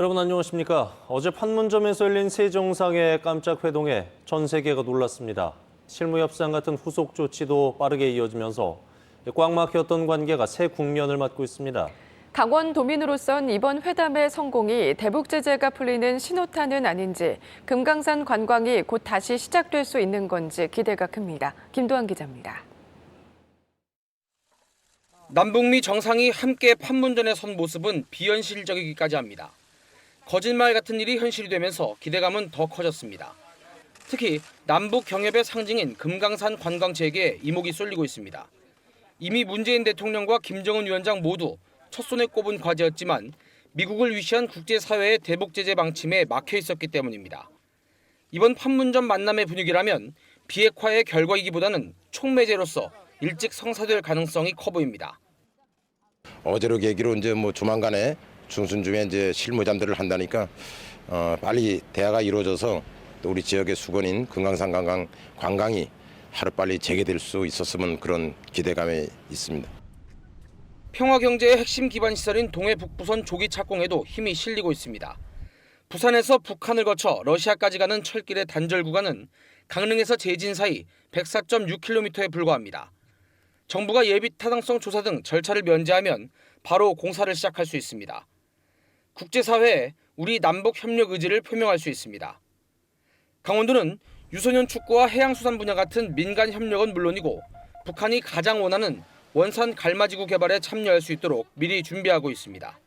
여러분 안녕하십니까? 어제 판문점에서 열린 세 정상의 깜짝 회동에 전 세계가 놀랐습니다. 실무 협상 같은 후속 조치도 빠르게 이어지면서 꽉 막혔던 관계가 새 국면을 맞고 있습니다. 강원 도민으로선 이번 회담의 성공이 대북 제재가 풀리는 신호탄은 아닌지 금강산 관광이 곧 다시 시작될 수 있는 건지 기대가 큽니다. 김도환 기자입니다. 남북미 정상이 함께 판문점에 선 모습은 비현실적이기까지 합니다. 거짓말 같은 일이 현실이 되면서 기대감은 더 커졌습니다. 특히 남북 경협의 상징인 금강산 관광지에게 이목이 쏠리고 있습니다. 이미 문재인 대통령과 김정은 위원장 모두 첫 손에 꼽은 과제였지만 미국을 위시한 국제사회의 대북 제재 방침에 막혀 있었기 때문입니다. 이번 판문점 만남의 분위기라면 비핵화의 결과이기보다는 촉매제로서 일찍 성사될 가능성이 커 보입니다. 어제로 계기로 이제 뭐 조만간에 중순쯤에 이제 실무 잠들을 한다니까 어, 빨리 대화가 이루어져서 또 우리 지역의 수건인 금강산 관광 관광이 하루 빨리 재개될 수 있었으면 그런 기대감이 있습니다. 평화 경제의 핵심 기반 시설인 동해 북부선 조기 착공에도 힘이 실리고 있습니다. 부산에서 북한을 거쳐 러시아까지 가는 철길의 단절 구간은 강릉에서 제진 사이 104.6km에 불과합니다. 정부가 예비 타당성 조사 등 절차를 면제하면 바로 공사를 시작할 수 있습니다. 국제사회에 우리 남북 협력 의지를 표명할 수 있습니다. 강원도는 유소년 축구와 해양수산 분야 같은 민간 협력은 물론이고 북한이 가장 원하는 원산 갈마지구 개발에 참여할 수 있도록 미리 준비하고 있습니다.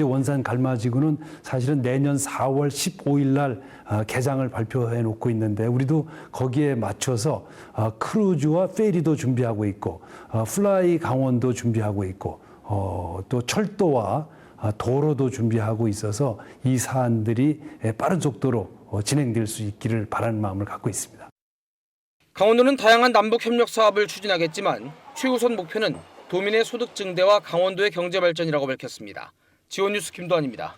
원산 갈마지구는 사실은 내년 4월 15일 날 어, 개장을 발표해 놓고 있는데 우리도 거기에 맞춰서 어, 크루즈와 페리도 준비하고 있고 어, 플라이 강원도 준비하고 있고 어, 또 철도와 어, 도로도 준비하고 있어서 이 사안들이 빠른 속도로 어, 진행될 수 있기를 바라는 마음을 갖고 있습니다. 강원도는 다양한 남북 협력 사업을 추진하겠지만 최우선 목표는 도민의 소득 증대와 강원도의 경제 발전이라고 밝혔습니다. 지원 뉴스 김도환입니다.